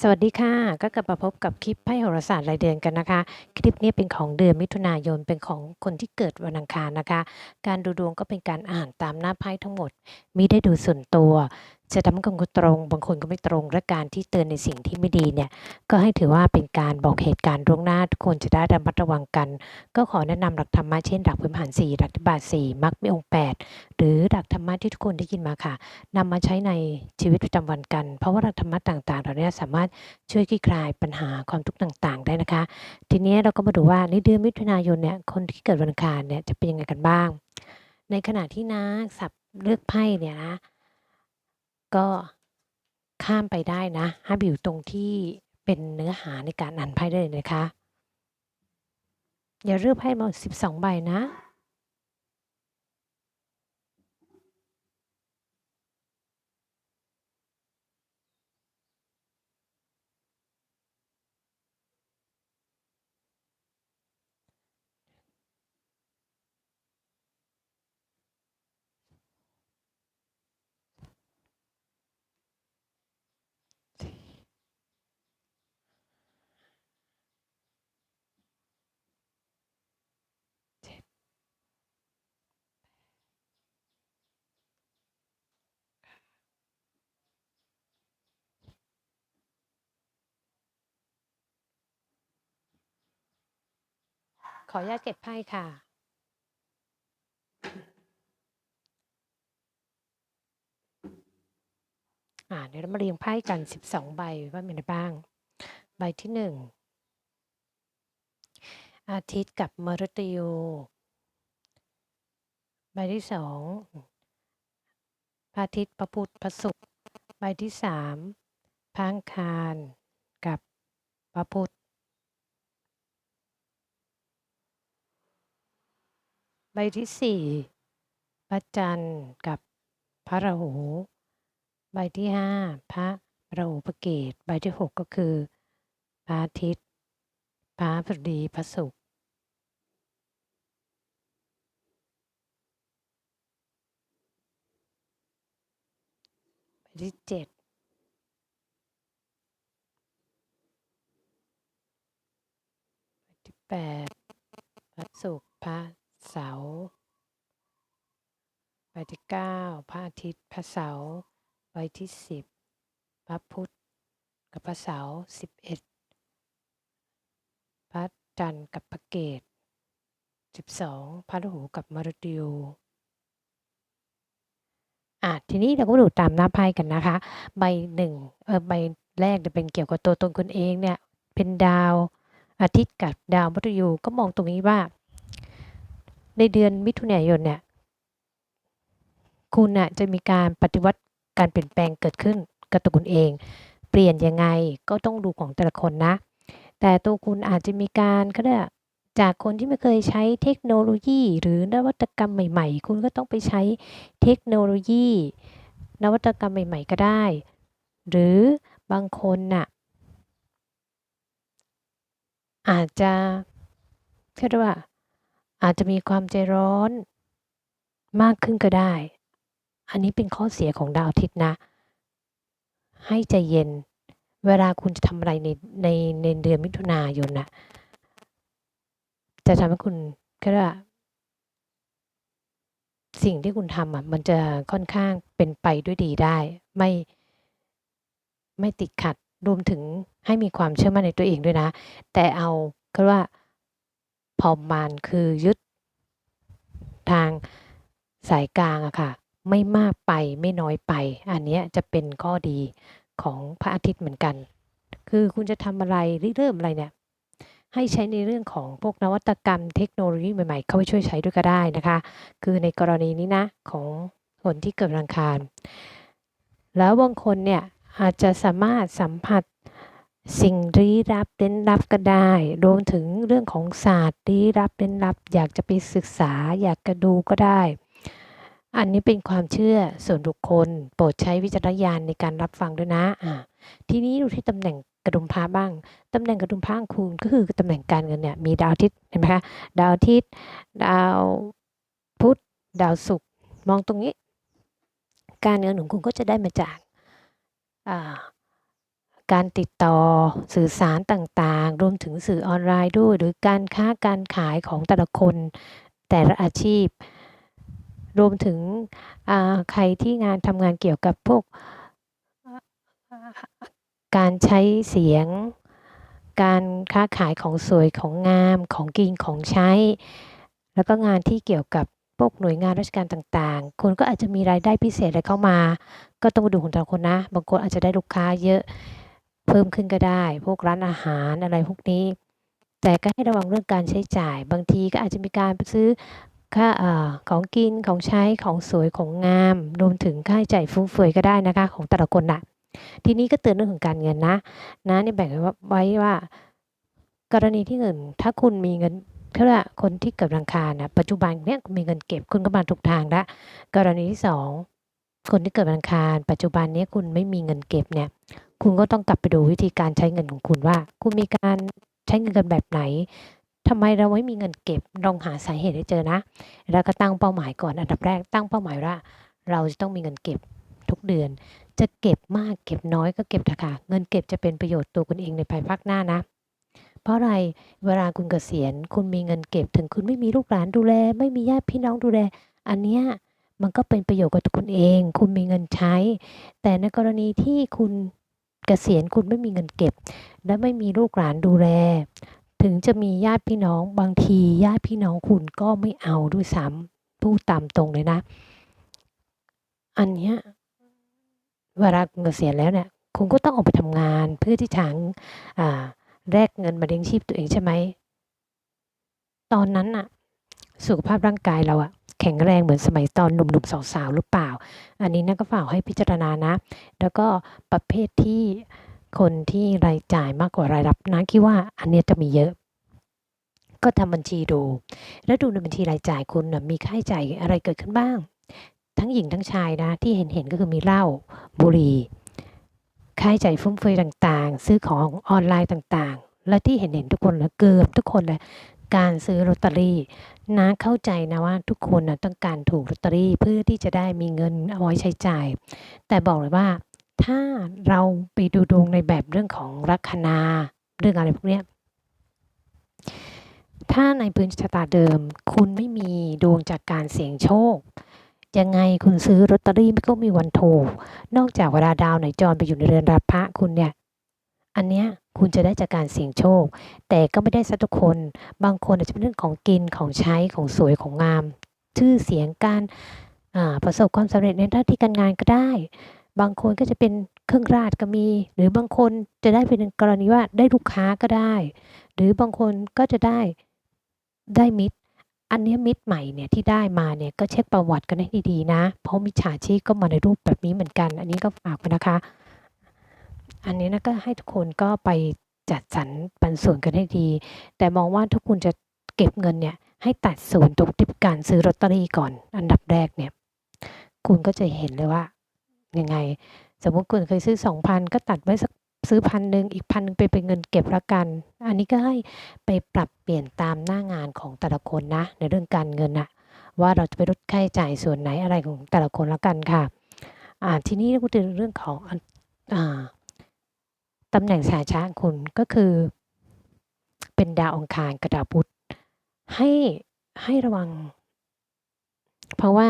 สวัสดีค่ะ ก็กลับมาพบกับคลิปไพ่โหราศาสตร์รายเดือนกันนะคะ คลิปนี้เป็นของเดือนมิถุนายนเป็นของคนที่เกิดวันอังคารนะคะ การดูดวงก็เป็นการอ่านตามหน้าไพ่ทั้งหมดมิได้ดูส่วนตัว จะทำให้คนตรง บางคนก็ไม่ตรง และการที่เตือนในสิ่งที่ไม่ดีเนี่ย ก็ให้ถือว่าเป็นการบอกเหตุการณ์ล่วงหน้า ทุกคนจะได้ระมัดระวังกัน ก็ขอแนะนำหลักธรรมะเช่นหลักพื้นฐาน4หลักที่บาท4มักมีองค์8หรือหลักธรรมะที่ทุกคนได้ยินมาค่ะนำมาใช้ในชีวิตประจำวันกัน เพราะว่าหลักธรรมะต่างๆเหล่านี้สามารถช่วยคลี่คลายปัญหาความทุกข์ต่างๆ ได้นะคะ ทีนี้เราก็มาดูว่าในเดือนมิถุนายนเนี่ย คนที่เกิดวันอังคารเนี่ยจะเป็นยังไงกันบ้าง ในขณะที่นะสับเลือกไพ่เนี่ยนะ ก็ข้ามไปได้นะให้ไปอยู่ตรงที่เป็นเนื้อหาในการอ่านไพ่ได้เลยนะคะ อย่าเลือกไพ่มาสิบสองใบนะ ข ออนุญาตเก็บไพ่ค่ะ อ่าเดี๋ยวเรามาเรียงไพ่กัน 12 ใบว่ามีอะไรบ้าง ใบที่ 1 อาทิตย์กับมฤตยูใบที่2พระอาทิตย์พระพุธพระศุกร์ใบที่3พระอังคารกับพระพุธ ใบที่สี่พระจันทร์กับพระราหู ใบที่ห้าพระราหูประเกตใบที่หกก็คือพระอาทิตย์พระพฤดีพระศุกร์ใบที่เจ็ดใบที่แปดพระศุกร์พระ เสาร์ใบที่เก้าพระอาทิตย์ พระเสาร์ใบที่สิบพระพุธกับพระเสาร์สิบเอ็ดพระจันทร์กับพระเกตสิบสองพระหูกับมฤตยูอะทีนี้เราก็ดูตามหน้าไพ่กันนะคะ ใบหนึ่งเออใบแรกจะเป็นเกี่ยวกับตัวตนคุณเองเนี่ยเป็นดาวอาทิตย์กับดาวมฤตยูก็มองตรงนี้ว่า ในเดือนมิถุนายนเนี่ยคุณน่ะจะมีการปฏิวัติการเปลี่ยนแปลงเกิดขึ้นกับตัวคุณเอง เปลี่ยนยังไงก็ต้องดูของแต่ละคนนะ แต่ตัวคุณอาจจะมีการก็ได้จากคนที่ไม่เคยใช้เทคโนโลยี หรือนวัตกรรมใหม่ ๆ คุณก็ต้องไปใช้เทคโนโลยี นวัตกรรมใหม่ ๆ ก็ได้ หรือบางคนน่ะอาจจะเรียกว่า อาจจะมีความใจร้อน มากขึ้นก็ได้ อันนี้เป็นข้อเสียของดาวอาทิตย์นะ ให้ใจเย็น เวลาคุณจะทำอะไรในในในเดือนมิถุนายนนะจะทำให้คุณก็ว่าสิ่งที่คุณทำอะมันจะค่อนข้างเป็นไปด้วยดีได้ ไม่ไม่ติดขัดรวมถึงให้มีความเชื่อมั่นในตัวเองด้วยนะ แต่เอาก็ว่า พอมานคือยึดทางสายกลางอะค่ะ ไม่มากไปไม่น้อยไป อันนี้จะเป็นข้อดีของพระอาทิตย์เหมือนกัน คือคุณจะทำอะไรเริ่มอะไรเนี่ย ให้ใช้ในเรื่องของพวกนวัตกรรมเทคโนโลยีใหม่ๆ เข้าไปช่วยใช้ด้วยก็ได้นะคะ คือในกรณีนี้นะของคนที่เกิดวันอังคาร แล้วบางคนเนี่ยอาจจะสามารถสัมผัส สิ่งลี้ลับเร้นลับก็ได้ รวมถึงเรื่องของศาสตร์ลี้ลับเร้นลับ อยากจะไปศึกษา อยากจะดูก็ได้ อันนี้เป็นความเชื่อส่วนบุคคล โปรดใช้วิจารณญาณในการรับฟังด้วยนะอ่าทีนี้ดูที่ตำแหน่งกระดุมพระบ้าง ตำแหน่งกระดุมพระของคุณก็คือตำแหน่งการเงินเนี่ยมีดาวอาทิตย์เห็นไหมคะ ดาวอาทิตย์ ดาวพุธ ดาวศุกร์ มองตรงนี้ การเงินของคุณก็จะได้มาจากอ่า การติดต่อสื่อสารต่างๆ รวมถึงสื่อออนไลน์ด้วย หรือการค้าการขายของแต่ละคน แต่ละอาชีพ รวมถึงใครที่งานทำงานเกี่ยวกับพวกการใช้เสียง การค้าขายของสวยของงามของกินของใช้ แล้วก็งานที่เกี่ยวกับพวกหน่วยงานราชการต่างๆ คุณก็อาจจะมีรายได้พิเศษอะไรเข้ามา ก็ต้องมาดูของแต่ละคนนะ บางคนอาจจะได้ลูกค้าเยอะ เพิ่มขึ้นก็ได้ พวกร้านอาหารอะไรพวกนี้ แต่ก็ให้ระวังเรื่องการใช้จ่าย บางทีก็อาจจะมีการไปซื้อค่าอของกินของใช้ของสวยของงาม รวมถึงค่าใช้จ่ายฟุ่มเฟือยก็ได้นะคะ ของแต่ละคนน่ะทีนี้ก็เตือนเรื่องของการเงินนะนะนี่แบ่งไว้ว่า กรณีที่เงิน ถ้าคุณมีเงินเท่าไหร่คนที่เกิดวันอังคารนะปัจจุบันเนี่ยมีเงินเก็บคุณก็มาถูกทางล้วกรณีที่สองคนที่เกิดวันอังคารปัจจุบันนี้คุณไม่มีเงินเก็บเนี่ย คุณก็ต้องกลับไปดูวิธีการใช้เงินของคุณว่า คุณมีการใช้เงินกันแบบไหนทำไมเราไม่มีเงินเก็บลองหาสาเหตุให้เจอนะ แล้วก็ตั้งเป้าหมายก่อนอันดับแรกตั้งเป้าหมายว่า เราจะต้องมีเงินเก็บทุกเดือน จะเก็บมากเก็บน้อยก็เก็บเถอะค่ะเงินเก็บจะเป็นประโยชน์ตัวคุณเองในภายภาคหน้านะเพราะอะไรเวลาคุณเกษียณ คุณมีเงินเก็บถึงคุณไม่มีลูกหลานดูแล ไม่มีญาติพี่น้องดูแล อันเนี้ยมันก็เป็นประโยชน์กับตัวคุณเอง คุณมีเงินใช้ แต่ในกรณีที่คุณ เกษียณคุณไม่มีเงินเก็บ และไม่มีลูกหลานดูแล ถึงจะมีญาติพี่น้องบางทีญาติพี่น้องคุณก็ไม่เอาด้วยซ้ำพูดตามตรงเลยนะ อันเนี้ยเวลาเกษียณแล้วเนี่ยคุณก็ต้องออกไปทำงานเพื่อที่จะหาอ่าแลกเงินมาเลี้ยงชีพตัวเองใช่ไหม ตอนนั้นน่ะ สุขภาพร่างกายเราอะแข็งแรงเหมือนสมัยตอนหนุ่มๆสาวๆหรือเปล่า อันนี้นะก็ฝากให้พิจารณานะ แล้วก็ประเภทที่คนที่รายจ่ายมากกว่ารายรับนะคิดว่าอันนี้จะมีเยอะ ก็ทำบัญชีดู แล้วดูในบัญชีรายจ่ายคุณนะมีค่าใช้จ่ายอะไรเกิดขึ้นบ้าง ทั้งหญิงทั้งชายนะ ที่เห็นเห็นๆก็คือมีเหล้าบุหรี่ค่าใช้จ่ายฟุ่มเฟือยต่างๆ ซื้อของออนไลน์ต่างๆ และที่เห็นเห็นๆทุกคนเลยเกือบทุกคนเลย การซื้อลอตเตอรี่นะเข้าใจนะว่าทุกคนนะต้องการถูกลอตเตอรี่เพื่อที่จะได้มีเงินเอาไว้ใช้จ่าย แต่บอกเลยว่าถ้าเราไปดูดวงในแบบเรื่องของลัคนาเรื่องอะไรพวกเนี้ยถ้าในพื้นชะตาเดิม คุณไม่มีดวงจากการเสี่ยงโชค ยังไงคุณซื้อลอตเตอรี่ไม่ก็มีวันถูก นอกจากเวลาดาวไหนจรไปอยู่ในเรือนรัพระคุณเนี่ย อันเนี้ย คุณจะได้จากการเสี่ยงโชค แต่ก็ไม่ได้ซะทุกคน บางคนอาจจะเป็นเรื่องของกินของใช้ของสวยของงาม ชื่อเสียงการประสบความสำเร็จในหน้าที่การงานก็ได้ บางคนก็จะเป็นเครื่องราชก็มี หรือบางคนจะได้เป็นกรณีว่าได้ลูกค้าก็ได้ หรือบางคนก็จะได้ได้มิตร อันนี้มิตรใหม่เนี่ยที่ได้มาเนี่ยก็เช็คประวัติกันให้ดีๆนะ เพราะมิจฉาชีพก็มาในรูปแบบนี้เหมือนกัน อันนี้ก็ฝากไว้นะคะ อันนี้นะก็ให้ทุกคนก็ไปจัดสรรปันส่วนกันให้ดี แต่มองว่าทุกคุณจะเก็บเงินเนี่ยให้ตัดส่วนตรงที่การซื้อลอตเตอรี่ก่อน อันดับแรกเนี่ย คุณก็จะเห็นเลยว่ายังไง สมมติคุณเคยซื้อสองพันก็ตัดไว้สักซื้อพันหนึ่งอีกพันหนึ่งไปเป็นเงินเก็บละกัน อันนี้ก็ให้ไปปรับเปลี่ยนตามหน้างานของแต่ละคนนะ ในเรื่องการเงินนะว่าเราจะไปลดค่าใช้จ่ายส่วนไหนอะไรของแต่ละคนละกันค่ะ อ่าทีนี้พูดถึงเรื่องของอ่า ตำแหน่งสาช้าคุณก็คือ เป็นดาวองคารกับดาพุธให้ให้ระวัง เพราะว่า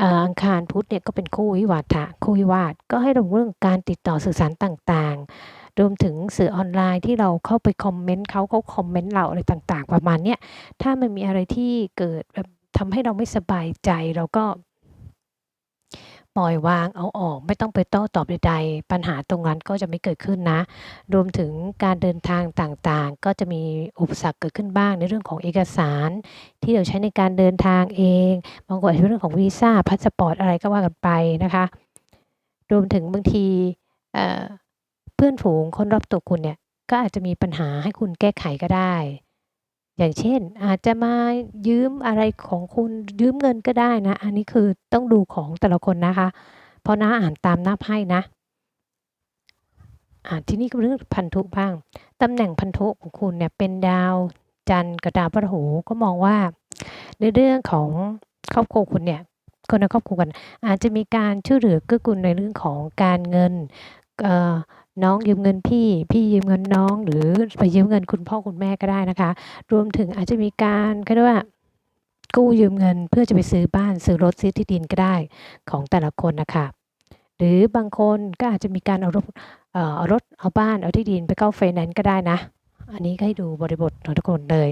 อ่ออังคารพุธเนี่ยก็เป็นคู่วิวาทะคู่วิวาทก็ให้ระวังเรื่องการติดต่อสื่อสารต่างๆ รวมถึงสื่อออนไลน์ที่เราเข้าไปคอมเมนต์เขาเขาคอมเมนต์เราอะไรต่าง ๆ ประมาณเนี้ยถ้ามันมีอะไรที่เกิดแบบทำให้เราไม่สบายใจเราก็ ปล่อยวางเอาออก ไม่ต้องไปโต้ตอบใดๆ ปัญหาตรงนั้นก็จะไม่เกิดขึ้นนะ รวมถึงการเดินทางต่างๆ ก็จะมีอุปสรรคเกิดขึ้นบ้างในเรื่องของเอกสาร ที่เราใช้ในการเดินทางเองบางคนอาจจะเป็นเรื่องของวีซ่าพาสปอร์ตอะไรก็ว่ากันไปนะคะ รวมถึงบางทีเเพื่อนฝูงคนรอบตัวคุณเนี่ยก็อาจจะมีปัญหาให้คุณแก้ไขก็ได้ อย่างเช่น อาจจะมายืมอะไรของคุณยืมเงินก็ได้นะ อันนี้คือต้องดูของแต่ละคนนะคะ เพราะน้าอ่านตามหน้าไพ่นะอ่าทีนี้ก็เรื่องพันธุบ้างตำแหน่งพันธุของคุณเนี่ยเป็นดาวจันทร์กับดาวพฤหัสก็มองว่า ในเรื่องของครอบครัวคุณเนี่ยคนในครอบครัวกันอาจจะมีการช่วยเหลือเกื้อกูลในเรื่องของการเงินเอ่อ น้องยืมเงินพี่ พี่ยืมเงินน้อง หรือไปยืมเงินคุณพ่อคุณแม่ก็ได้นะคะ รวมถึงอาจจะมีการเขาเรียกว่ากู้ยืมเงินเพื่อจะไปซื้อบ้านซื้อรถซื้อที่ดินก็ได้ของแต่ละคนนะคะหรือบางคนก็อาจจะมีการเอารถเอ่อเอารถเอาบ้านเอาที่ดินไปเข้าไฟแนนซ์ก็ได้นะ อันนี้ก็ให้ดูบริบทของทุกคนเลย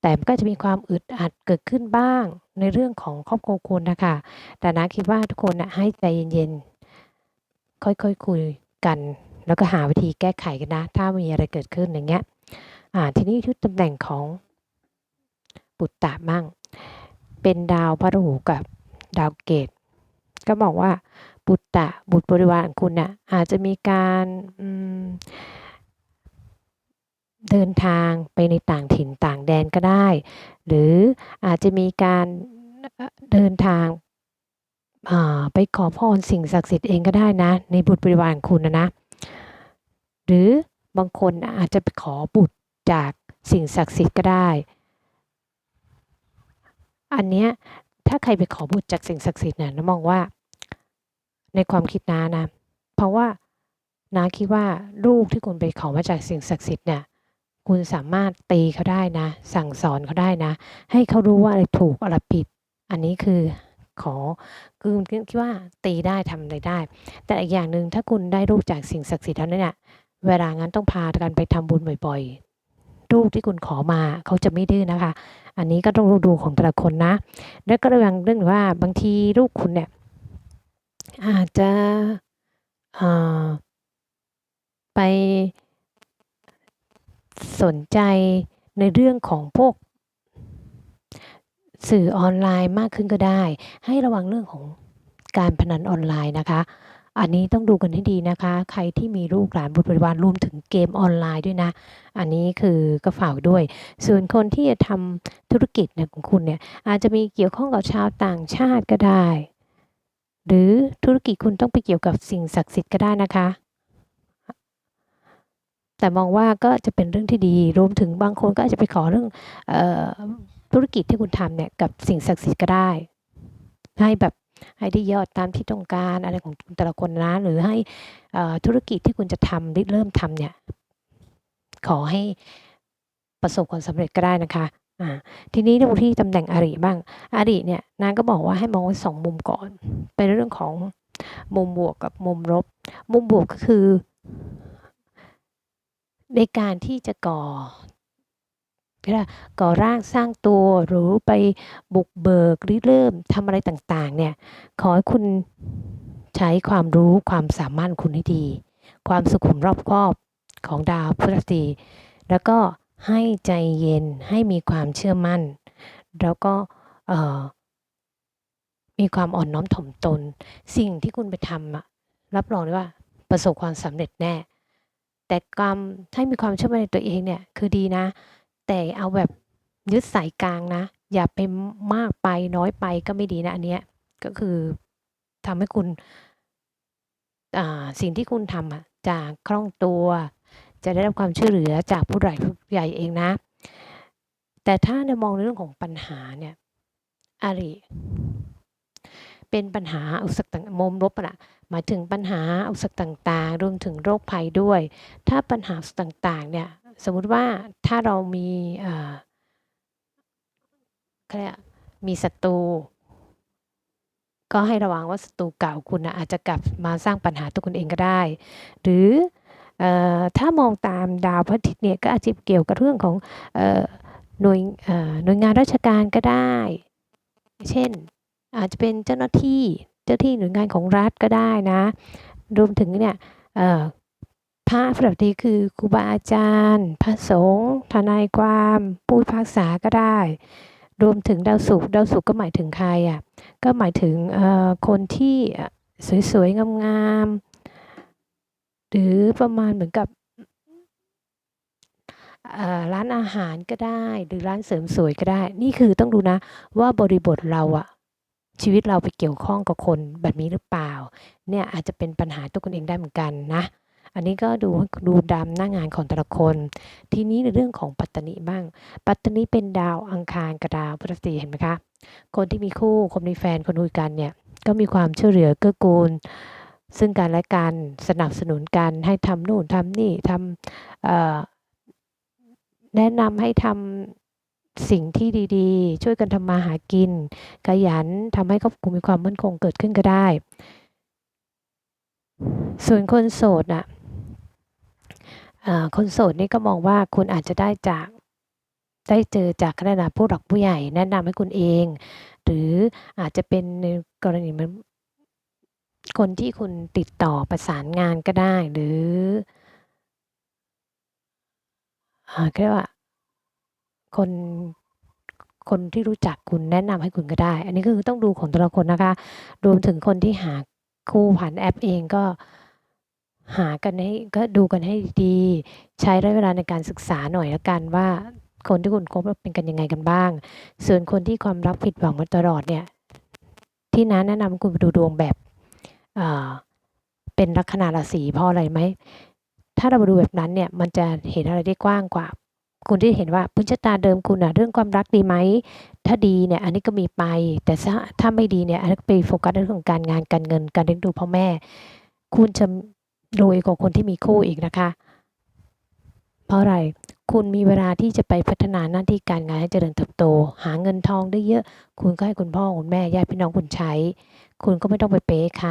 แต่ก็จะมีความอึดอัดเกิดขึ้นบ้างในเรื่องของครอบครัวคุณนะคะแต่นะคิดว่าทุกคนนะให้ใจเย็นๆ ค่อยๆคคุย กัน แล้วก็หาวิธีแก้ไขกันนะ ถ้ามีอะไรเกิดขึ้นอย่างเงี้ยอ่าทีนี้ชุดตำแหน่งของปุตตะมั่ง เป็นดาวพระราหูกับดาวเกต ก็บอกว่าปุตตะบุตรบริวารของคุณน่ะอาจจะมีการเดินทางไปในต่างถิ่นต่างแดนก็ได้ หรืออาจจะมีการเดินทาง ไปขอพรสิ่งศักดิ์สิทธิ์เองก็ได้นะ ในบุตรบริวารของคุณนะนะ หรือบางคนอาจจะไปขอบุตรจากสิ่งศักดิ์สิทธิ์ก็ได้ อันเนี้ยถ้าใครไปขอบุตรจากสิ่งศักดิ์สิทธิ์เนี่ยน้มองว่าในความคิดน้านะ เพราะว่าน้าคิดว่าลูกที่คุณไปขอมาจากสิ่งศักดิ์สิทธิ์เนี่ยคุณสามารถตีเขาได้นะ สั่งสอนเขาได้นะ ให้เขารู้ว่าอะไรถูกอะไรผิด อันนี้คือ ขอ คือคิดว่าตีได้ทำอะไรได้ แต่อีกอย่างหนึ่งถ้าคุณได้ลูกจากสิ่งศักดิ์สิทธิ์แล้วเนี่ยเวลางั้นต้องพากันไปทำบุญบ่อยๆลูกที่คุณขอมาเขาจะไม่ดื้อนะคะ อันนี้ก็ต้องดูของแต่ละคนนะ แล้วก็ระวังเรื่องว่าบางทีลูกคุณเนี่ยอาจจะไปสนใจในเรื่องของพวก สื่อออนไลน์มากขึ้นก็ได้ ให้ระวังเรื่องของการพนันออนไลน์นะคะ อันนี้ต้องดูกันให้ดีนะคะ ใครที่มีลูกหลานบุตรบริวารรวมถึงเกมออนไลน์ด้วยนะ อันนี้คือก็ฝากด้วย ส่วนคนที่จะทำธุรกิจเนี่ยของคุณเนี่ยอาจจะมีเกี่ยวข้องกับชาวต่างชาติก็ได้ หรือธุรกิจคุณต้องไปเกี่ยวกับสิ่งศักดิ์สิทธิ์ก็ได้นะคะแต่มองว่าก็จะเป็นเรื่องที่ดี รวมถึงบางคนก็อาจจะไปขอเรื่องเออ ธุรกิจที่คุณทำเนี่ยกับสิ่งศักดิ์สิทธิ์ก็ได้ ให้แบบให้ได้ยอดตามที่ต้องการอะไรของแต่ละคนนะหรือให้ธุรกิจที่คุณจะทำริเริ่มทำเนี่ย ขอให้ประสบความสำเร็จก็ได้นะคะอ่าทีนี้ดูที่ตำแหน่งอริบ้าง อริเนี่ยนางก็บอกว่าให้มองสองมุมก่อน เป็นเรื่องของมุมบวกกับมุมลบ มุมบวกก็คือ ในการที่จะก่อ ก็ก่อร่างสร้างตัวหรือไปบุกเบิกริเริ่มทำอะไรต่างๆเนี่ยขอให้คุณใช้ความรู้ความสามารถคุณให้ดี ความสุขุมรอบคอบของดาวพฤหัสบดีแล้วก็ให้ใจเย็นให้มีความเชื่อมั่น แล้วก็มีความอ่อนน้อมถ่อมตน สิ่งที่คุณไปทำรับรองได้ว่าประสบความสำเร็จแน่ แต่ความให้มีความเชื่อมั่นในตัวเองเนี่ยคือดีนะ แต่เอาแบบยึดสายกลางนะ อย่าไปมากไปน้อยไปก็ไม่ดีนะ อันเนี้ยก็คือทำให้คุณสิ่งที่คุณทำจะคล่องตัว จะได้รับความช่วยเหลือจากผู้ใหญ่ผู้ใหญ่เองนะ แต่ถ้าในมองในเรื่องของปัญหาเนี่ยอาริเป็นปัญหาอุปสรรคต่างมุมลบอะนะหมายถึงปัญหาอุปสรรคต่างๆ รวมถึงโรคภัยด้วย ถ้าปัญหาต่างๆเนี่ย สมมุติว่าถ้าเรามีเอ่อเขาเรียกมีศัตรูก็ให้ระวังว่าศัตรูเก่าคุณนะอาจจะกลับมาสร้างปัญหาตัวคุณเองก็ได้ หรืออถ้ามองตามดาวพระอาทิตย์เนี่ยก็อาจจะเกี่ยวกับเรื่องของหน่วยหน่วยงานราชการก็ได้ เช่นอาจจะเป็นเจ้าหน้าที่เจ้าที่หน่วยงานของรัฐก็ได้นะ รวมถึงเนี่ย พระพระดีคือครูบาอาจารย์ พระสงฆ์ทนายความผู้พิพากษาก็ได้ รวมถึงดาวศุกดาวศุกก็หมายถึงใครอะก็หมายถึงคนที่สวยๆงามๆหรือประมาณเหมือนกับร้านอาหารก็ได้หรือร้านเสริมสวยก็ได้ นี่คือต้องดูนะว่าบริบทเราอะชีวิตเราไปเกี่ยวข้องกับคนแบบนี้หรือเปล่า เนี่ยอาจจะเป็นปัญหาตัวคุณเองได้เหมือนกันนะ อันนี้ก็ดูดูดำหน้างานของแต่ละคน ทีนี้ในเรื่องของปัตตนิบ้าง ปัตตนิเป็นดาวอังคารกับดาวพฤหัสเห็นไหมคะ คนที่มีคู่คนมีแฟนคนคุยกันเนี่ยก็มีความช่วยเหลือเกื้อกูล ซึ่งกันและกันสนับสนุนกันให้ทำนู่นทำนี่ทำแนะนำให้ทำสิ่งที่ดีๆ ช่วยกันทำมาหากินขยันทำให้ครอบครัวมีความมั่นคงเกิดขึ้นก็ได้ ส่วนคนโสดน่ะเอ่อ คนโสดนี่ก็มองว่าคุณอาจจะได้จากได้เจอจากระดับผู้หลักผู้ใหญ่ แนะนำให้คุณเอง หรืออาจจะเป็นในกรณีมือนคนที่คุณติดต่อประสานงานก็ได้ หรือเขาเรียกว่าคนคนที่รู้จักคุณแนะนำให้คุณก็ได้ อันนี้ก็คือต้องดูของแต่ละคนนะคะ รวมถึงคนที่หาคู่ผ่านแอปเองก็ หากันให้ก็ดูกันให้ดีใช้ระยะเวลาในการศึกษาหน่อยล้วกันว่าคนที่คุณคบเป็นกันยังไงกันบ้าง ส่วนคนที่ความรักผิดหวังมาตลอดเนี่ยที่น้าแนะนำคุณไปดูดวงแบบเป็นลัคนาราศีเพราะอะไรไหมถ้าเราดูแบบนั้นเนี่ยมันจะเห็นอะไรได้กว้างกว่า คุณที่เห็นว่าพื้นชะตาเดิมคุณอะเรื่องความรักดีไหมถ้าดีเนี่ยอันนี้ก็มีไป แต่ถ้าไม่ดีเนี่ยอันนี้ไปโฟกัสเรื่องของการงานการเงินการเลี้ยงดูพ่อแม่ คุณจะ รวยกว่าคนที่มีคู่อีกนะคะ เพราะอะไรคุณมีเวลาที่จะไปพัฒนาหน้าที่การงานให้เจริญเติบโต หาเงินทองได้เยอะ คุณก็ให้คุณพ่อคุณแม่ญาติพี่น้องคุณใช้ คุณก็ไม่ต้องไปเปย์ใคร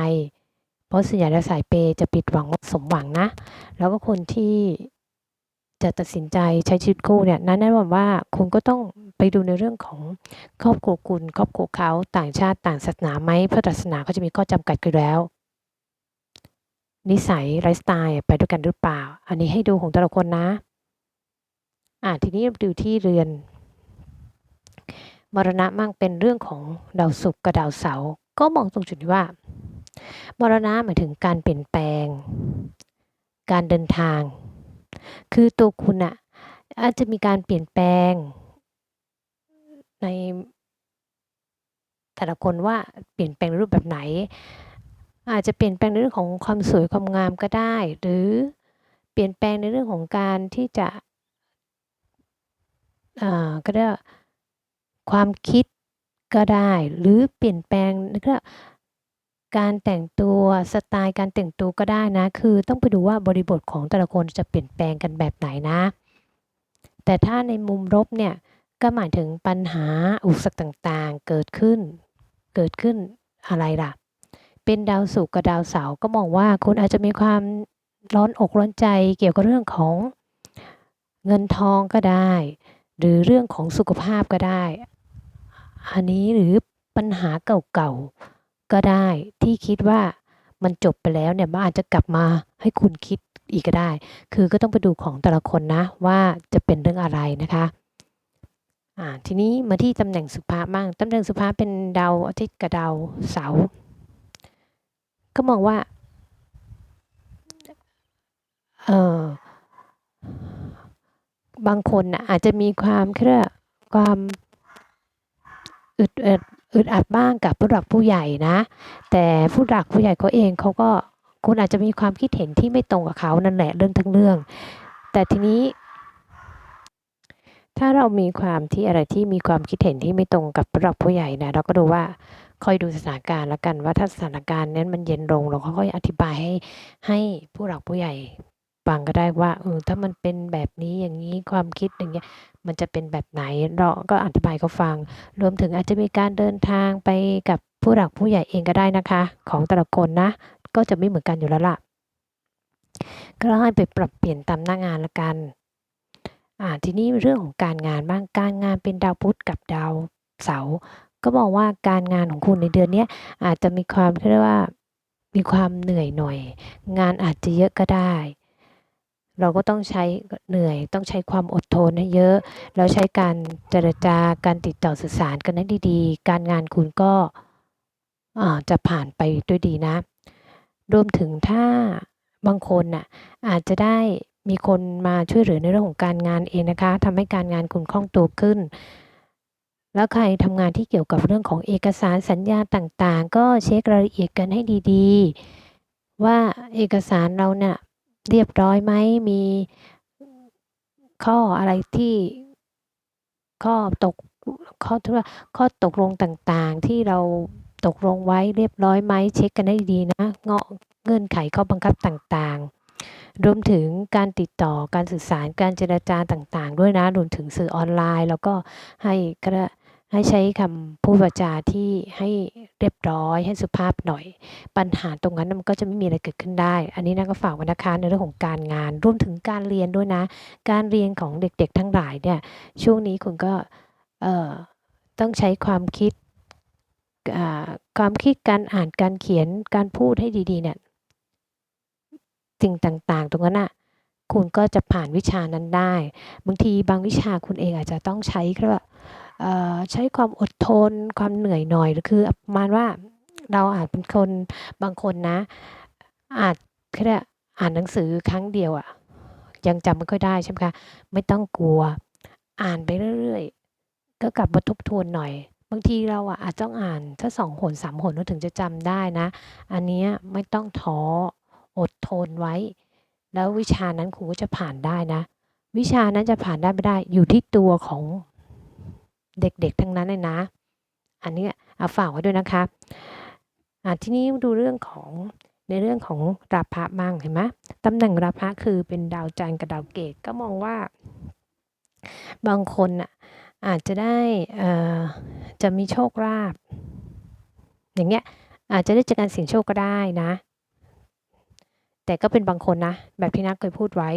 เพราะส่วนใหญ่แล้วสายเปย์จะผิดหวังสมหวังนะ แล้วก็คนที่จะตัดสินใจใช้ชีวิตคู่เนี่ยนั้นแนะนำว่าคุณก็ต้องไปดูในเรื่องของครอบครัวคุณ ครอบครัวเขาต่างชาติต่างศาสนาไหมเพราะศาสนาเขาจะมีข้อจำกัดอยู่แล้ว นิสัยไลฟ์สไตล์ไปด้วยกันหรือเปล่า อันนี้ให้ดูของแต่ละคนนะ อ่าทีนี้ดูที่เรือน มรณะมั่งเป็นเรื่องของดาวศุกร์กับดาวเสาร์ก็มองตรงจุดที่ว่า มรณะหมายถึงการเปลี่ยนแปลง การเดินทาง คือตัวคุณอะอาจจะมีการเปลี่ยนแปลง ในแต่ละคนว่าเปลี่ยนแปลงรูปแบบไหน อาจจะเปลี่ยนแปลงในเรื่องของความสวยความงามก็ได้ หรือเปลี่ยนแปลงในเรื่องของการที่จะก็เรียกว่าความคิดก็ได้ หรือเปลี่ยนแปลงก็การแต่งตัวสไตล์การแต่งตัวก็ได้นะ คือต้องไปดูว่าบริบทของแต่ละคนจะเปลี่ยนแปลงกันแบบไหนนะ แต่ถ้าในมุมลบเนี่ยก็หมายถึงปัญหาอุปสรรคต่างๆ เกิดขึ้น เกิดขึ้นอะไรล่ะ เป็นดาวศุกร์กับดาวเสาร์ก็มองว่าคุณอาจจะมีความร้อนอกร้อนใจเกี่ยวกับเรื่องของเงินทองก็ได้ หรือเรื่องของสุขภาพก็ได้ อันนี้หรือปัญหาเก่าๆก็ได้ที่คิดว่ามันจบไปแล้วเนี่ยมันอาจจะกลับมาให้คุณคิดอีกก็ได้ คือก็ต้องไปดูของแต่ละคนนะว่าจะเป็นเรื่องอะไรนะคะทีนี้มาที่ตำแหน่งสุภาพบ้างตำแหน่งสุภาพเป็นดาวอาทิตย์กับดาวเสาร์ ก็มองว่า เออบางคนนะอาจจะมีความเครียดความอึดอัดอึดอัดบ้างกับผู้หลักผู้ใหญ่นะ แต่ผู้หลักผู้ใหญ่เขาเองเขาก็คุณอาจจะมีความคิดเห็นที่ไม่ตรงกับเขานั่นแหละเรื่องทั้งเรื่อง แต่ทีนี้ ถ้าเรามีความที่อะไรที่มีความคิดเห็นที่ไม่ตรงกับผู้หลักผู้ใหญ่นะเราก็ดูว่าคอยดูสถานการณ์แล้วกันว่าถ้าสถานการณ์นั้นมันเย็นลง เราก็ค่อยอธิบายให้ให้ผู้หลักผู้ใหญ่ฟังก็ได้ว่าเออถ้ามันเป็นแบบนี้อย่างนี้ความคิดอย่างเงี้ยมันจะเป็นแบบไหนเราก็อธิบายเขาฟัง รวมถึงอาจจะมีการเดินทางไปกับผู้หลักผู้ใหญ่เองก็ได้นะคะ ของแต่ละคนนะ ก็จะไม่เหมือนกันอยู่แล้วล่ะก็ให้ไปปรับเปลี่ยนตามหน้างานละกัน อ่าทีนี้เรื่องของการงานบ้างการงานเป็นดาวพุธกับดาวเสาร์ก็มองว่าการงานของคุณในเดือนนี้อาจจะมีความเรียกว่ามีความเหนื่อยหน่อย งานอาจจะเยอะก็ได้ เราก็ต้องใช้เหนื่อย ต้องใช้ความอดทนให้เยอะ แล้วใช้การเจรจาการติดต่อสื่อสารกันให้ดีๆ การงานคุณก็จะผ่านไปด้วยดีนะ รวมถึงถ้าบางคนน่ะอาจจะได้ มีคนมาช่วยเหลือในเรื่องของการงานเองนะคะทำให้การงานคุณคล่องตัวขึ้น แล้วใครทำงานที่เกี่ยวกับเรื่องของเอกสารสัญญาต่างๆ ก็เช็ครายละเอียดกันให้ดีๆ ว่าเอกสารเราเนี่ยเรียบร้อยไหมมีข้ออะไรที่ข้อตกข้อที่ว่าข้อตกลงต่างๆ ที่เราตกลงไว้เรียบร้อยไหมเช็คกันให้ดีนะ เงาะเงื่อนไขข้อบังคับต่างๆ รวมถึงการติดต่อการสื่อสารการเจรจาต่างๆ ด้วยนะรวมถึงสื่อออนไลน์ แล้วก็ให้กระให้ใช้คำพูดวาจาที่ให้เรียบร้อยให้สุภาพหน่อย ปัญหาตรงนั้นมันก็จะไม่มีอะไรเกิดขึ้นได้ อันนี้นะก็ฝากไว้นะคะในเรื่องของการงานรวมถึงการเรียนด้วยนะ การเรียนของเด็กๆ ทั้งหลายเนี่ยช่วงนี้คุณก็ต้องใช้ความคิดความคิดการอ่านการเขียนการพูดให้ดีๆเนี่ย สิ่งต่างๆ ตรงนั้นอะคุณก็จะผ่านวิชานั้นได้ บางทีบางวิชาคุณเองอาจจะต้องใช้ก็ว่าเอ่อใช้ความอดทน ความเหนื่อยหน่อยหรือคือประมาณว่าเราอาจเป็นคนบางคนนะ อาจแค่อ่านหนังสือครั้งเดียวอะยังจำไม่ค่อยได้ใช่ไหมคะไม่ต้องกลัว อ่านไปเรื่อยๆ ก็กลับมาทบทวนหน่อย บางทีเราอะอาจต้องอ่านถ้าสองหนสามหนถึงจะจำได้นะ อันนี้ไม่ต้องท้อ อดทนไว้ แล้ววิชานั้นครูก็จะผ่านได้นะ วิชานั้นจะผ่านได้ไม่ได้อยู่ที่ตัวของเด็กๆทั้งนั้นเลยนะ อันนี้เอาฝากไว้ด้วยนะคะอ่าทีนี้ดูเรื่องของในเรื่องของราพะมั่งเห็นไหมตำแหน่งราพะคือเป็นดาวจันทร์กับดาวเกตก็มองว่า บางคนอะอาจจะได้จะมีโชคลาภอย่างเงี้ยอาจจะได้จากการเสี่ยงโชคก็ได้นะ แต่ก็เป็นบางคนนะ แบบที่นักเคยพูดไว้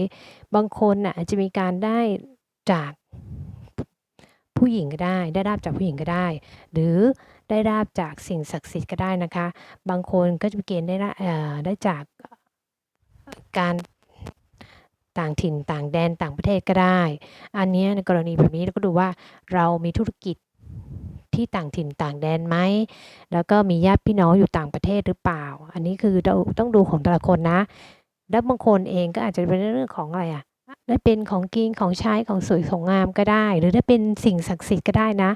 บางคนน่ะอาจจะมีการได้จากผู้หญิงก็ได้ ได้ราบจากผู้หญิงก็ได้ หรือได้ราบจากสิ่งศักดิ์สิทธิ์ก็ได้นะคะ บางคนก็จะมีเกณฑ์ได้ได้จากการต่างถิ่นต่างแดนต่างประเทศก็ได้ อันนี้ในกรณีแบบนี้เราก็ดูว่าเรามีธุรกิจ ที่ต่างถิ่นต่างแดนไหม แล้วก็มีญาติพี่น้องอยู่ต่างประเทศหรือเปล่า อันนี้คือเราต้องดูของแต่ละคนนะ แล้วบางคนเองก็อาจจะเป็นเรื่องของอะไรอะได้เป็นของกินของใช้ของสวยของงามก็ได้ หรือได้เป็นสิ่งศักดิ์สิทธิ์ก็ได้นะ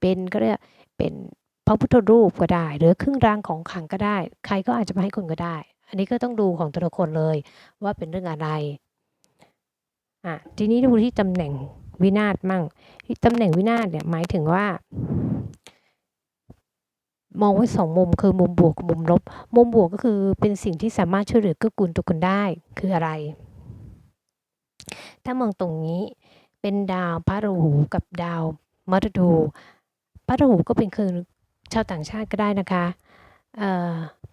เป็นก็เรียกเป็นพระพุทธรูปก็ได้ หรือเครื่องรางของขลังก็ได้ ใครก็อาจจะมาให้คุณก็ได้ อันนี้ก็ต้องดูของแต่ละคนเลย ว่าเป็นเรื่องอะไรอะทีนี้ดูที่ตำแหน่งวินาศมั่งที่ตำแหน่งวินาศเนี่ยหมายถึงว่า มองไว้สองมุมคือมุมบวกกับมุมลบ มุมบวกก็คือเป็นสิ่งที่สามารถช่วยเหลือเกื้อกูลตัวคุณได้คืออะไร ถ้ามองตรงนี้เป็นดาวพระราหูกับดาวมฤดูพระราหูก็เป็นคือชาวต่างชาติก็ได้นะคะ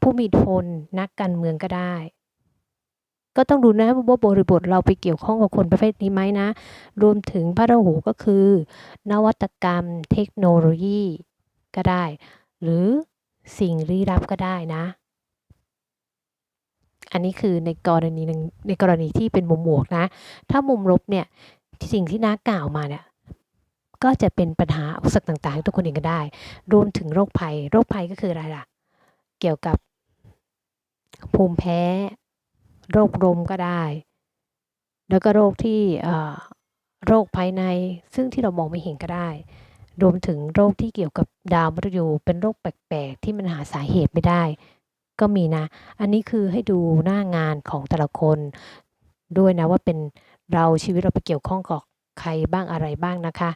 ผู้มีทธิพลนักการเมืองก็ได้ ก็ต้องดูนะว่าบริบทเราไปเกี่ยวข้องกับคนประเภทนี้ไหมนะ รวมถึงพระราหูก็คือ นวัตกรรมเทคโนโลยีก็ได้ หรือสิ่งลี้ลับก็ได้นะ อันนี้คือในกรณีในกรณีที่เป็นมุมบวกนะ ถ้ามุมลบเนี่ยสิ่งที่น้ากล่าวมาเนี่ยก็จะเป็นปัญหาอุปสรรคต่างๆทุกคนเองก็ได้ รวมถึงโรคภัย โรคภัยก็คืออะไรล่ะ เกี่ยวกับ ภูมิแพ้ โรคลมก็ได้ แล้วก็โรคที่โรคภายในซึ่งที่เรามองไม่เห็นก็ได้ รวมถึงโรคที่เกี่ยวกับดาวมฤตยูเป็นโรคแปลกๆ ที่มันหาสาเหตุไม่ได้ ก็มีนะ อันนี้คือให้ดูหน้างานของแต่ละคนด้วยนะว่าเป็นเราชีวิตเราไปเกี่ยวข้องกับใครบ้างอะไรบ้างนะคะ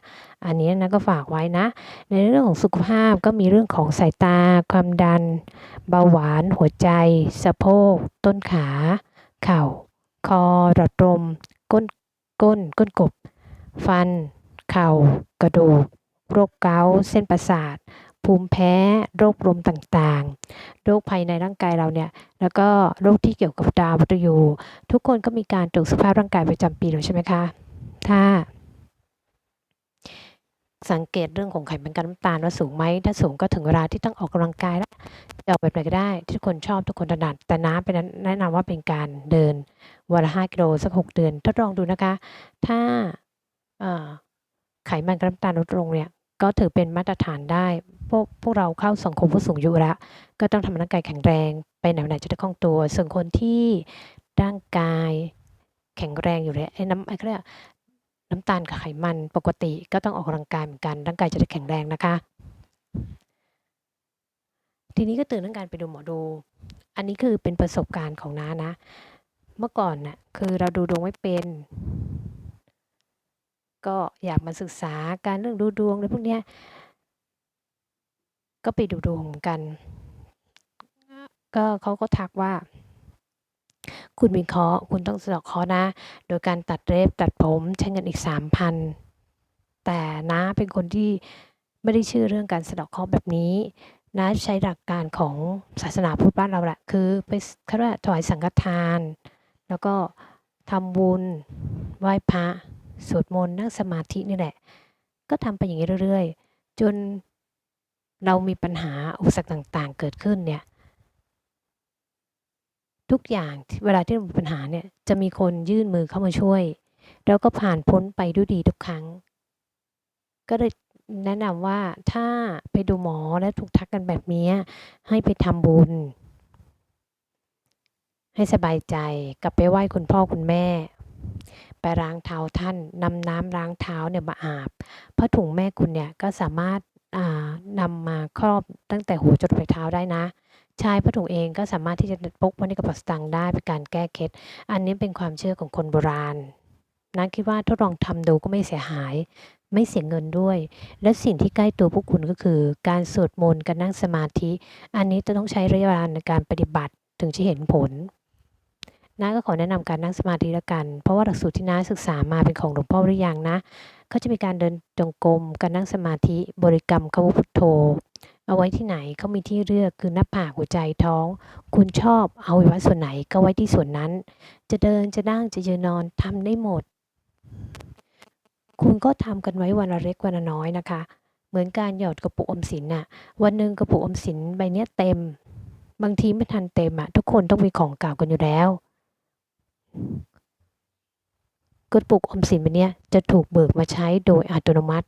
อันนี้นะก็ฝากไว้นะ ในเรื่องของสุขภาพก็มีเรื่องของสายตา ความดัน เบาหวาน หัวใจ สะโพก ต้นขา เข่า คอหลอดลมก้นก้น ก้นกบ ฟัน เข่ากระดูก โรคเกาต์เส้นประสาท ภูมิแพ้ โรคลมต่างๆ โรคภายในร่างกายเราเนี่ย แล้วก็โรคที่เกี่ยวกับดาวมฤตยูทุกคนก็มีการตรวจสุขภาพร่างกายประจำปีเลยใช่ไหมคะ ถ้า สังเกตเรื่องของไขมันกับน้ำตาลว่าสูงไหม ถ้าสูงก็ถึงเวลาที่ต้องออกกำลังกายแล้วจะออกแบบไหนก็ได้ ที่ทุกคนชอบทุกคนถนัดแต่น้ำเป็นแนะนำว่าเป็นการเดินวันละ5กิโลสัก6เดือนทดลองดูนะคะ ถ้าเอ่อ ไขมันกับน้ำตาลลดลงเนี่ยก็ถือเป็นมาตรฐานได้ พวกพวกเราเข้าสังคมผู้สูงอายุแล้วก็ต้องทำร่างกายแข็งแรงไปไหนไหนจะได้คล่องตัว ส่วนคนที่ร่างกายแข็งแรงอยู่แล้วไอ้น้ำไอ้เรียกน้ำตาลกับไขมันปกติก็ต้องออกกำลังกายเหมือนกัน ร่างกายจะได้แข็งแรงนะคะ ทีนี้ก็ตื่นเรื่องการไปดูหมอดู อันนี้คือเป็นประสบการณ์ของน้านะ เมื่อก่อนน่ะคือเราดูดวงไม่เป็น ก็อยากมาศึกษาการเรื่องดูดวงอะไรพวกเนี้ยก็ไปดูดวงกัน ก็เขาก็ทักว่า คุณมีเคราะคุณต้องสะดาะเคราะนะ โดยการตัดเล็บตัดผมใช้เงินอีก3,000แต่นะเป็นคนที่ไม่ได้ชื่อเรื่องการสะดาะเคราะห์แบบนี้นะใช้หลักการของศาสนาพุทธบ้านเราแหละคือไปเขาเรียกว่าถวายสังฆทาน แล้วก็ทำบุญไหว้พระ สวดมนต์นั่งสมาธินี่แหละ ก็ทำไปอย่างนี้เรื่อยๆ จนเรามีปัญหาอุปสรรคต่างๆ เกิดขึ้นเนี่ย ทุกอย่างเวลาที่เรามีปัญหาเนี่ยจะมีคนยื่นมือเข้ามาช่วยแล้วก็ผ่านพ้นไปด้วยดีทุกครั้ง ก็เลยแนะนำว่าถ้าไปดูหมอและถูกทักกันแบบนี้ ให้ไปทำบุญ ให้สบายใจกลับไปไหว้คุณพ่อคุณแม่ ไปล้างเท้าท่านนำน้ำล้างเท้าเนี่ยมาอาบผ้าถุงแม่คุณเนี่ยก็สามารถอ่านำมาครอบตั้งแต่หัวจนปลายเท้าได้นะชายผ้าถุงเองก็สามารถที่จะพกไว้ในกระเป๋าสตางค์ได้เป็นการแก้เคล็ดอันนี้เป็นความเชื่อของคนโบราณนะคิดว่าทดลองทำดูก็ไม่เสียหาย ไม่เสียเงินด้วย และสิ่งที่ใกล้ตัวพวกคุณก็คือ การสวดมนต์การนั่งสมาธิ อันนี้จะต้องใช้ระยะเวลาในการปฏิบัติถึงจะเห็นผล น้าก็ขอแนะนำการนั่งสมาธิละกัน เพราะว่าหลักสูตรที่น้าศึกษามาเป็นของหลวงพ่อหรือยังนะเขาจะมีการเดินจงกรมการนั่งสมาธิบริกรรมคำว่าพุทโธ เอาไว้ที่ไหนเขามีที่เลือกคือหน้าผากหัวใจท้อง คุณชอบเอาไว้ส่วนไหนก็ไว้ที่ส่วนนั้น จะเดินจะนั่งจะยืนนอนทำได้หมด คุณก็ทำกันไว้วันละเล็กวันละน้อยนะคะ เหมือนการหยอดกระปุกอมสินน่ะวันหนึ่งกระปุกอมสินใบเนี้ยเต็ม บางทีไม่ทันเต็มอะทุกคนต้องมีของเก่ากันอยู่แล้ว กระปุกอมสินใบเนี้ยจะถูกเบิกมาใช้โดยอัตโนมัติ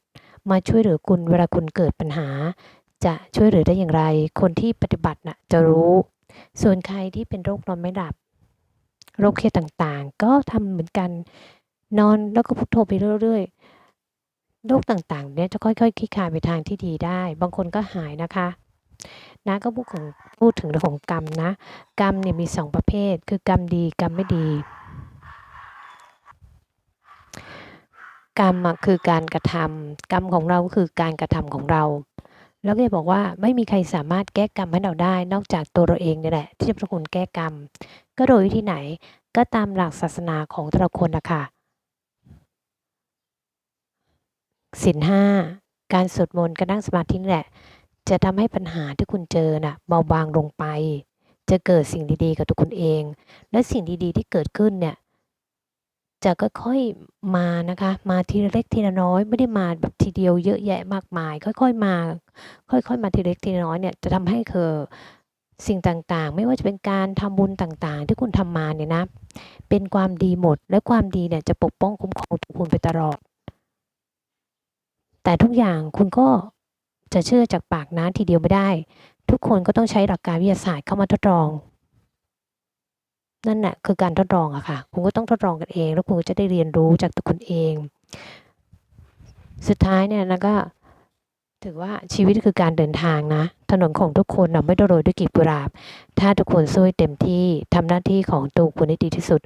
มาช่วยเหลือคุณเวลาคุณเกิดปัญหา จะช่วยเหลือได้อย่างไร คนที่ปฏิบัติน่ะจะรู้ ส่วนใครที่เป็นโรคนอนไม่หลับ โรคเครียดต่างๆ ก็ทำเหมือนกันนอนแล้วก็พุทโธไปเรื่อยๆโรคต่างๆ เนี่ยจะค่อยๆคลี่คลายไปทางที่ดีได้ บางคนก็หายนะคะ นะก็พูดของพูดถึงเรื่องของกรรมนะ กรรมเนี่ยมีสองประเภท คือกรรมดีกรรมไม่ดี กรรมคือการกระทำกรรมของเราก็คือการกระทำของเรา แล้วก็จะบอกว่าไม่มีใครสามารถแก้กรรมให้เราได้ นอกจากตัวเราเองนี่แหละ ที่จะเป็นคนแก้กรรม ก็โดยวิธีไหนก็ตามหลักศาสนาของแต่ละคนนะคะศีลห้าการสวดมนต์การนั่งสมาธินี่แหละ จะทำให้ปัญหาที่คุณเจอน่ะเบาบางลงไป จะเกิดสิ่งดีๆ กับตัวคุณเอง และสิ่งดีๆ ที่เกิดขึ้นเนี่ยจะค่อยๆมานะคะ มาทีละเล็กทีละน้อย ไม่ได้มาแบบทีเดียวเยอะแยะมากมาย ค่อยๆมา ค่อยๆมาทีเล็กทีละน้อยเนี่ยจะทำให้เธอสิ่งต่างๆ ไม่ว่าจะเป็นการทำบุญต่างๆ ที่คุณทำมาเนี่ยนะ เป็นความดีหมด และความดีเนี่ยจะปกป้องคุ้มครองตัวคุณไปตลอด แต่ทุกอย่างคุณก็ จะเชื่อจากปากน้าทีเดียวไม่ได้ ทุกคนก็ต้องใช้หลักการวิทยาศาสตร์เข้ามาทดลอง นั่นแหละคือการทดลองอะค่ะ คุณก็ต้องทดลองกันเอง แล้วคุณก็จะได้เรียนรู้จากตัวคุณเอง สุดท้ายเนี่ยนะก็ถือว่าชีวิตคือการเดินทางนะ ถนนของทุกคนนไม่ได้โรยด้วยกีบกุหลาบ ถ้าทุกคนช่วยเต็มที่ทำหน้าที่ของตัวคุณให้ดีที่สุด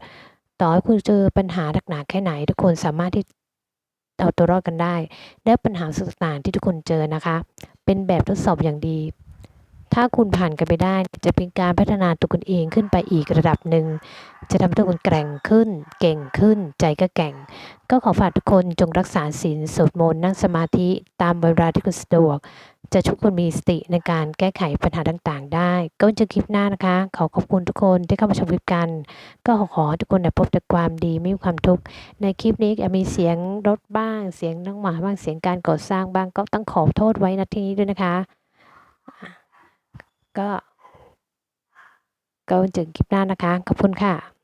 ต่อให้คุณเจอปัญหาหนักๆแค่ไหน ทุกคนสามารถที่ เอาตัวรอดกันได้ และปัญหาสุต่างที่ทุกคนเจอนะคะ เป็นแบบทดสอบอย่างดี ถ้าคุณผ่านกันไปได้ จะเป็นการพัฒนาตัวคุณเองขึ้นไปอีกระดับหนึ่ง จะทำให้ทุกคนแกร่งขึ้น เก่งขึ้น ใจก็แกร่ง ก็ขอฝากทุกคนจงรักษาศีลสวดมนต์นั่งสมาธิตามเวลาที่คุณสะดวก จะช่วยคุณมีสติในการแก้ไขปัญหาต่างๆ ได้ ก็จะคลิปหน้านะคะ ขอขอบคุณทุกคนที่เข้ามาชมคลิปกัน ก็ขอขอทุกคนได้พบแต่ความดีไม่มีความทุกข์ในคลิปนี้อาจมีเสียงรถบ้าง เสียงน้องหมาบ้างเสียงการก่อสร้างบ้างก็ต้องขอโทษไว้ณที่นี้ด้วยนะคะ ก็ก็เจอคลิปหน้านะคะขอบคุณค่ะ